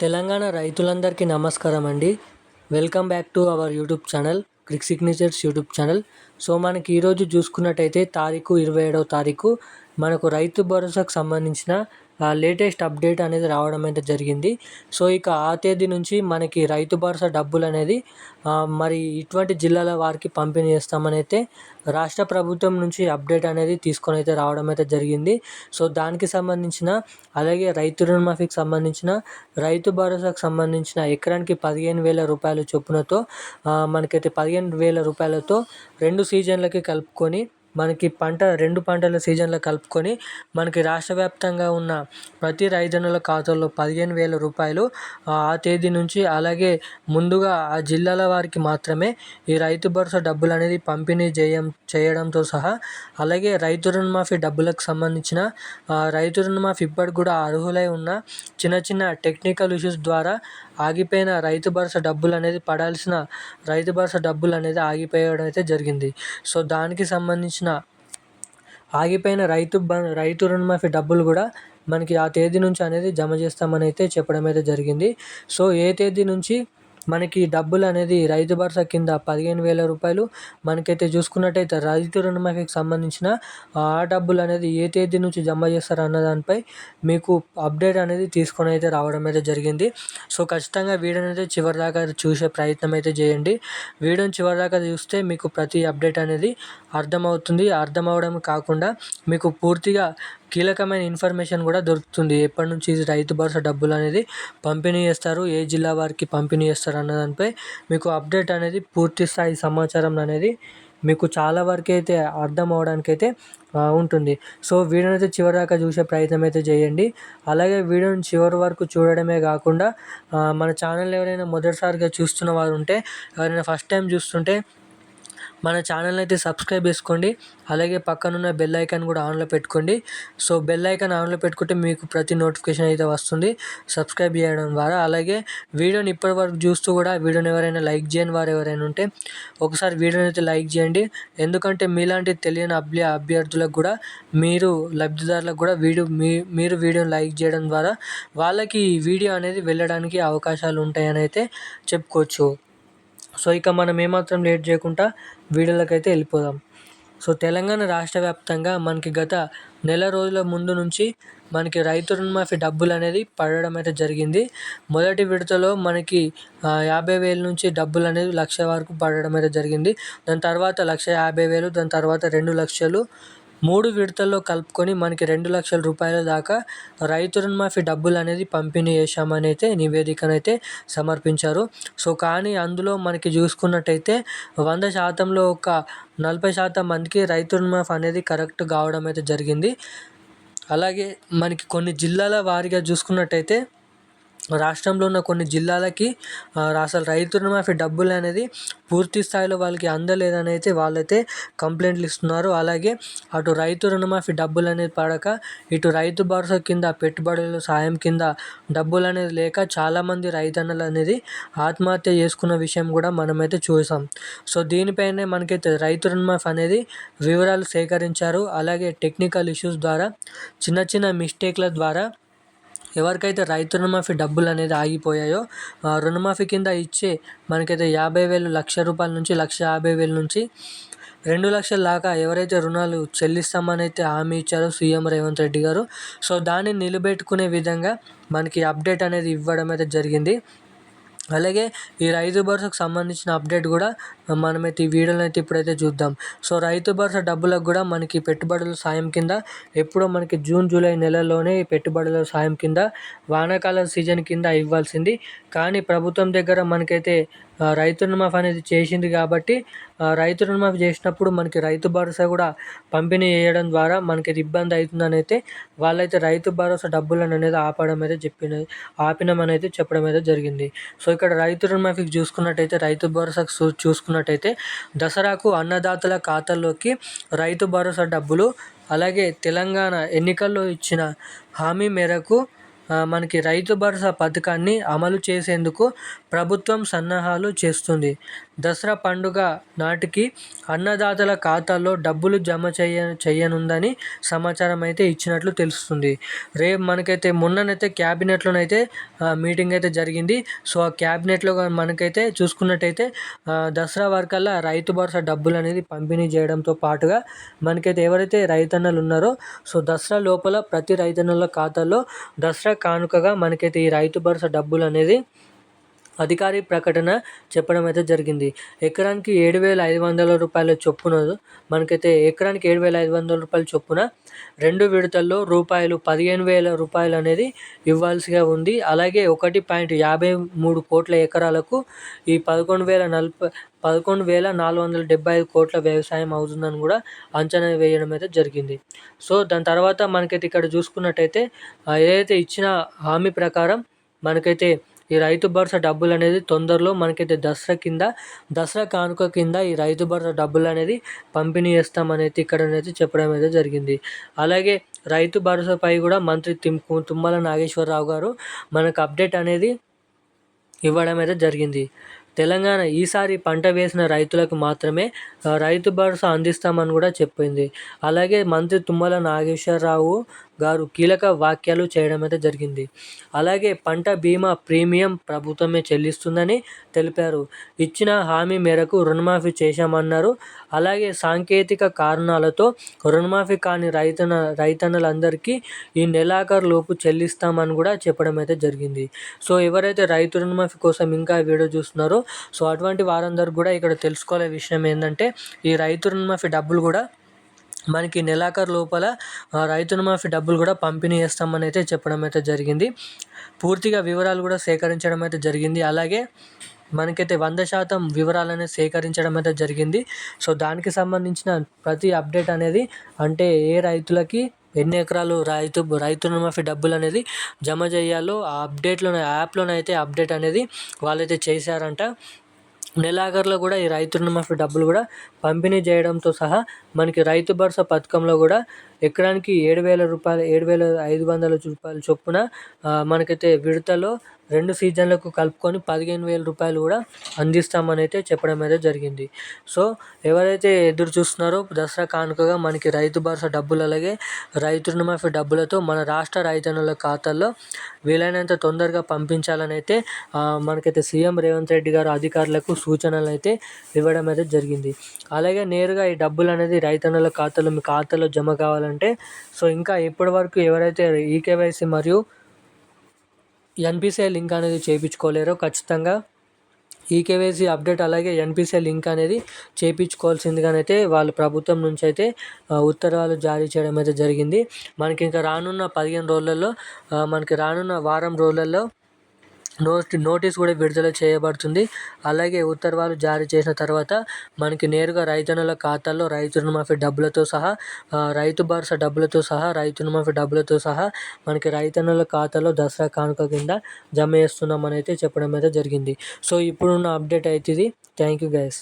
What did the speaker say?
తెలంగాణ రైతులందరికీ నమస్కారం అండి welcome back to our YouTube channel crick signatures YouTube channel so మనకి ఈరోజు చూసుకున్నట్టయితే తారీఖు ఇరవై ఏడవ తారీఖు. మనకు రైతు భరోసాకు సంబంధించిన లేటెస్ట్ అప్డేట్ అనేది రావడం అయితే జరిగింది. సో ఇక ఆ తేదీ నుంచి మనకి రైతు భరోసా డబ్బులు అనేది మరి ఇటువంటి జిల్లాల వారికి పంపిణీ చేస్తామని అయితే రాష్ట్ర ప్రభుత్వం నుంచి అప్డేట్ అనేది తీసుకొని అయితే రావడం అయితే జరిగింది. సో దానికి సంబంధించిన అలాగే రైతు రుణమాఫీకి సంబంధించిన రైతు భరోసాకు సంబంధించిన ఎకరానికి పదిహేను వేల రూపాయల చొప్పునతో మనకైతే పదిహేను వేల రూపాయలతో రెండు సీజన్లకి కలుపుకొని మనకి పంట రెండు పంటల సీజన్లో కలుపుకొని మనకి రాష్ట్ర వ్యాప్తంగా ఉన్న ప్రతి రైతన్నుల ఖాతాల్లో పదిహేను వేల రూపాయలు ఆ తేదీ నుంచి అలాగే ముందుగా ఆ జిల్లాల వారికి మాత్రమే ఈ రైతు భరోసా డబ్బులు అనేది పంపిణీ చేయం చేయడంతో సహా అలాగే రైతు రుణమాఫీ డబ్బులకు సంబంధించిన రైతు రుణమాఫీ ఇప్పటికి కూడా అర్హులై ఉన్న చిన్న చిన్న టెక్నికల్ ఇష్యూస్ ద్వారా ఆగిపోయిన రైతు భరోసా డబ్బులు అనేది పడాల్సిన రైతు భరోసా డబ్బులు అనేది ఆగిపోయడం అయితే జరిగింది. సో దానికి సంబంధించిన ఆగిపోయిన రైతు బ రైతు రుణమాఫీ డబ్బులు కూడా మనకి ఆ తేదీ నుంచి అనేది జమ చేస్తామని అయితే చెప్పడం అయితే జరిగింది. సో ఏ తేదీ నుంచి మనకి డబ్బులు అనేది రైతు భరోసా కింద పదిహేను వేల రూపాయలు మనకైతే చూసుకున్నట్టయితే రైతు రుణమాఫీకి సంబంధించిన ఆ డబ్బులు అనేది ఏ తేదీ నుంచి జమ చేస్తారు అన్న దానిపై మీకు అప్డేట్ అనేది తీసుకొని అయితే రావడం అయితే జరిగింది. సో ఖచ్చితంగా వీడియోని అయితే చివరిదాకా చూసే ప్రయత్నం అయితే చేయండి. వీడియోని చివరిదాకా చూస్తే మీకు ప్రతి అప్డేట్ అనేది అర్థమవుతుంది. అర్థమవడం కాకుండా మీకు పూర్తిగా కీలకమైన ఇన్ఫర్మేషన్ కూడా దొరుకుతుంది. ఎప్పటి నుంచి రైతు భరోసా డబ్బులు అనేది పంపిణీ చేస్తారు ఏ జిల్లా వారికి పంపిణీ చేస్తారు అన్న దానిపై మీకు అప్డేట్ అనేది పూర్తి స్థాయి సమాచారం అనేది మీకు చాలా వరకు అయితే అర్థం అవడానికి అయితే ఉంటుంది. సో వీడియోని అయితే చివరి దాకా చూసే ప్రయత్నం అయితే చేయండి. అలాగే వీడియోని చివరి వరకు చూడడమే కాకుండా మన ఛానల్ ఎవరైనా మొదటిసారిగా చూస్తున్న వారు ఉంటే ఎవరైనా ఫస్ట్ టైం చూస్తుంటే మన ఛానల్ని అయితే సబ్స్క్రైబ్ చేసుకోండి. అలాగే పక్కనున్న బెల్ ఐకాన్ కూడా ఆన్లో పెట్టుకోండి. సో బెల్ ఐకాన్ ఆన్లో పెట్టుకుంటే మీకు ప్రతి నోటిఫికేషన్ అయితే వస్తుంది. సబ్స్క్రైబ్ చేయడం ద్వారా. అలాగే వీడియోని ఇప్పటి వరకు చూస్తూ కూడా వీడియోని ఎవరైనా లైక్ చేయని వారు ఎవరైనా ఉంటే ఒకసారి వీడియోని అయితే లైక్ చేయండి. ఎందుకంటే మీలాంటి తెలియని అభ్య అభ్యర్థులకు కూడా మీరు లబ్ధిదారులకు కూడా వీడియో మీ మీరు వీడియోని లైక్ చేయడం ద్వారా వాళ్ళకి ఈ వీడియో అనేది వెళ్ళడానికి అవకాశాలు ఉంటాయని అయితే చెప్పుకోవచ్చు. సో ఇక మనం ఏమాత్రం లేట్ చేయకుండా వీడియోలకైతే వెళ్ళిపోదాం. సో తెలంగాణ రాష్ట్ర వ్యాప్తంగా మనకి గత నెల రోజుల ముందు నుంచి మనకి రైతు రుణమాఫీ డబ్బులు అనేది పడడం అయితే జరిగింది. మొదటి విడతలో మనకి యాభై వేల నుంచి డబ్బులు అనేది లక్ష వరకు పడడం అయితే జరిగింది. దాని తర్వాత లక్ష యాభై వేలు దాని తర్వాత రెండు లక్షలు మూడు విడతల్లో కలుపుకొని మనకి రెండు లక్షల రూపాయల దాకా రైతు రుణమాఫీ డబ్బులు అనేది పంపిణీ చేశామని అయితే నివేదికనైతే సమర్పించారు. సో కానీ అందులో మనకి చూసుకున్నట్టయితే వంద శాతంలో ఒక నలభై శాతం మందికి రైతు రుణమాఫీ అనేది కరెక్ట్ కావడం అయితే జరిగింది. అలాగే మనకి కొన్ని జిల్లాల వారీగా చూసుకున్నట్టయితే రాష్ట్రంలో ఉన్న కొన్ని జిల్లాలకి అసలు రైతు రుణమాఫీ డబ్బులు అనేది పూర్తి స్థాయిలో వాళ్ళకి అందలేదని అయితే వాళ్ళైతే కంప్లైంట్లు ఇస్తున్నారు. అలాగే అటు రైతు రుణమాఫీ డబ్బులు అనేది పడక ఇటు రైతు భరోసా కింద పెట్టుబడుల సాయం కింద డబ్బులు అనేది లేక చాలామంది రైతన్నలు అనేది ఆత్మహత్య చేసుకున్న విషయం కూడా మనమైతే చూసాం. సో దీనిపైనే మనకైతే రైతు రుణమాఫీ అనేది వివరాలు సేకరించారు. అలాగే టెక్నికల్ ఇష్యూస్ ద్వారా చిన్న చిన్న మిస్టేక్ల ద్వారా ఎవరికైతే రైతు రుణమాఫీ డబ్బులు అనేది ఆగిపోయాయో రుణమాఫీ కింద ఇచ్చే మనకైతే యాభై వేలు లక్ష రూపాయల నుంచి లక్ష యాభై వేల నుంచి రెండు లక్షల దాకా ఎవరైతే రుణాలు చెల్లిస్తామని అయితే హామీ ఇచ్చారో సీఎం రేవంత్ రెడ్డి గారు. సో దాన్ని నిలబెట్టుకునే విధంగా మనకి అప్డేట్ అనేది ఇవ్వడం అయితే జరిగింది. అలాగే ఈ రైతు భరోసాకు సంబంధించిన అప్డేట్ కూడా మనమైతే ఈ వీడియోలో అయితే ఇప్పుడైతే చూద్దాం. సో రైతు భరోసా డబ్బులకు కూడా మనకి పెట్టుబడుల సాయం కింద ఎప్పుడో మనకి జూన్ జూలై నెలలోనే పెట్టుబడుల సాయం కింద వానాకాలం సీజన్ కింద ఇవ్వాల్సింది. కానీ ప్రభుత్వం దగ్గర మనకైతే రైతు రుణమాఫీ అనేది చేసింది కాబట్టి రైతు రుణమాఫీ చేసినప్పుడు మనకి రైతు భరోసా కూడా పంపిణీ చేయడం ద్వారా మనకి ఇబ్బంది అవుతుందని అయితే వాళ్ళైతే రైతు భరోసా డబ్బులను అనేది ఆపడం అయితే చెప్పిన ఆపినామని అయితే చెప్పడం అయితే జరిగింది. సో ఇక్కడ రైతు రుణమాఫీకి చూసుకున్నట్టయితే రైతు భరోసాకు చూసుకున్నట్టయితే దసరాకు అన్నదాతల ఖాతాల్లోకి రైతు భరోసా డబ్బులు అలాగే తెలంగాణ ఎన్నికల్లో ఇచ్చిన హామీ మేరకు మనకి రైతు భరోసా పథకాన్ని అమలు చేసేందుకు ప్రభుత్వం సన్నాహాలు చేస్తుంది. దసరా పండుగ నాటికి అన్నదాతల ఖాతాల్లో డబ్బులు జమ చేయ చేయనుందని సమాచారం అయితే ఇచ్చినట్లు తెలుస్తుంది. రేపు మనకైతే మొన్ననైతే క్యాబినెట్లోనైతే మీటింగ్ అయితే జరిగింది. సో ఆ క్యాబినెట్లో మనకైతే చూసుకున్నట్టయితే దసరా వరకల్లా రైతు భరోసా డబ్బులు అనేది పంపిణీ చేయడంతో పాటుగా మనకైతే ఎవరైతే రైతన్నలు ఉన్నారో సో దసరా లోపల ప్రతి రైతన్నల ఖాతాల్లో దసరా కానుకగా మనకైతే ఈ రైతు భరోసా డబ్బులు అనేది అధికారి ప్రకటన చెప్పడం అయితే జరిగింది. ఎకరానికి ఏడు వేల ఐదు వందల రూపాయల చొప్పున మనకైతే ఎకరానికి ఏడు వేల ఐదు వందల రూపాయల చొప్పున రెండు విడతల్లో రూపాయలు పదిహేను వేల రూపాయలు అనేది ఇవ్వాల్సిగా ఉంది. అలాగే ఒకటి పాయింట్ యాభై మూడు కోట్ల ఎకరాలకు ఈ పదకొండు వేల నలభై పదకొండు వేల నాలుగు వందల డెబ్బై ఐదు కోట్ల వ్యవసాయం అవుతుందని కూడా అంచనా వేయడం అయితే జరిగింది. సో దాని తర్వాత మనకైతే ఇక్కడ చూసుకున్నట్టయితే ఏదైతే ఇచ్చిన హామీ ప్రకారం మనకైతే ఈ రైతు భరోసా డబ్బులు అనేది తొందరలో మనకైతే దసరా కింద దసరా కానుక కింద ఈ రైతు భరోసా డబ్బులు అనేది పంపిణీ చేస్తామనేది ఇక్కడ అనేది చెప్పడం అయితే జరిగింది. అలాగే రైతు భరోసాపై కూడా మంత్రి తిమ్ తుమ్మల నాగేశ్వరరావు గారు మనకు అప్డేట్ అనేది ఇవ్వడం అయితే జరిగింది. తెలంగాణ ఈసారి పంట వేసిన రైతులకు మాత్రమే రైతు భరోసా అందిస్తామని కూడా చెప్పింది. అలాగే మంత్రి తుమ్మల నాగేశ్వరరావు గారు కీలక వ్యాఖ్యలు చేయడం అయితే జరిగింది. అలాగే పంట బీమా ప్రీమియం ప్రభుత్వమే చెల్లిస్తుందని తెలిపారు. ఇచ్చిన హామీ మేరకు రుణమాఫీ చేశామన్నారు. అలాగే సాంకేతిక కారణాలతో రుణమాఫీ కాని రైతన రైతన్నలందరికీ ఈ నెలాఖరులోపు చెల్లిస్తామని కూడా చెప్పడం అయితే జరిగింది. సో ఎవరైతే రైతు రుణమాఫీ కోసం ఇంకా వీడియో చూస్తున్నారో సో అటువంటి వారందరూ కూడా ఇక్కడ తెలుసుకోలే విషయం ఏంటంటే ఈ రైతు రుణమాఫీ డబ్బులు కూడా మనకి నెలాఖరు లోపల రైతు రుణమాఫీ డబ్బులు కూడా పంపిణీ చేస్తామని అయితే చెప్పడం అయితే జరిగింది. పూర్తిగా వివరాలు కూడా సేకరించడం అయితే జరిగింది. అలాగే మనకైతే వంద శాతం వివరాలను సేకరించడం అయితే జరిగింది. సో దానికి సంబంధించిన ప్రతి అప్డేట్ అనేది అంటే ఏ రైతులకి ఎన్ని ఎకరాలు రైతు రైతు రుణమాఫీ డబ్బులు అనేది జమ చేయాలో ఆ అప్డేట్లో యాప్లోనైతే అప్డేట్ అనేది వాళ్ళైతే చేశారంట. నెలాఖరులో కూడా ఈ రైతు రుణమాఫీ డబ్బులు కూడా పంపిణీ చేయడంతో సహా మనకి రైతు భరోసా పథకంలో కూడా ఎకరానికి ఏడు వేల రూపాయలు ఏడు వేల ఐదు వందల రూపాయల చొప్పున మనకైతే విడతలో రెండు సీజన్లకు కలుపుకొని పదిహేను వేల రూపాయలు కూడా అందిస్తామని అయితే చెప్పడం అయితే జరిగింది. సో ఎవరైతే ఎదురు చూస్తున్నారో దసరా కానుకగా మనకి రైతు భరోసా డబ్బులు అలాగే రైతు రుణమాఫీ డబ్బులతో మన రాష్ట్ర రైతన్నుల ఖాతాల్లో వీలైనంత తొందరగా పంపించాలని అయితే మనకైతే సీఎం రేవంత్ రెడ్డి గారు అధికారులకు సూచనలు అయితే ఇవ్వడం అయితే జరిగింది. అలాగే నేరుగా ఈ డబ్బులు అనేది రైతన్నుల ఖాతాలో మీ ఖాతాలో జమ కావాలని కావాలంటే సో ఇంకా ఇప్పటి వరకు ఎవరైతే ఈకేవైసీ మరియు ఎన్పిసిఐ లింక్ అనేది చేయించుకోలేరో ఖచ్చితంగా ఈకేవైసీ అప్డేట్ అలాగే ఎన్పిసిఐ లింక్ అనేది చేయించుకోవాల్సిందిగానైతే వాళ్ళు ప్రభుత్వం నుంచి అయితే ఉత్తర్వులు జారీ చేయడం అయితే జరిగింది. మనకి ఇంకా రానున్న పదిహేను రోజులలో మనకి రానున్న వారం రోజులలో నోట్ నోటీస్ కూడా విడుదల చేయబడుతుంది. అలాగే ఉత్తర్వులు జారీ చేసిన తర్వాత మనకి నేరుగా రైతన్నుల ఖాతాల్లో రైతు రుణమాఫీ డబ్బులతో సహా రైతు భరోసా డబ్బులతో సహా రైతు రుణమాఫీ డబ్బులతో సహా మనకి రైతన్నుల ఖాతాలో దసరా కానుక కింద జమ చేస్తున్నామని అయితే చెప్పడం అయితే జరిగింది. సో ఇప్పుడున్న అప్డేట్ అయితే ఇది. Thank you guys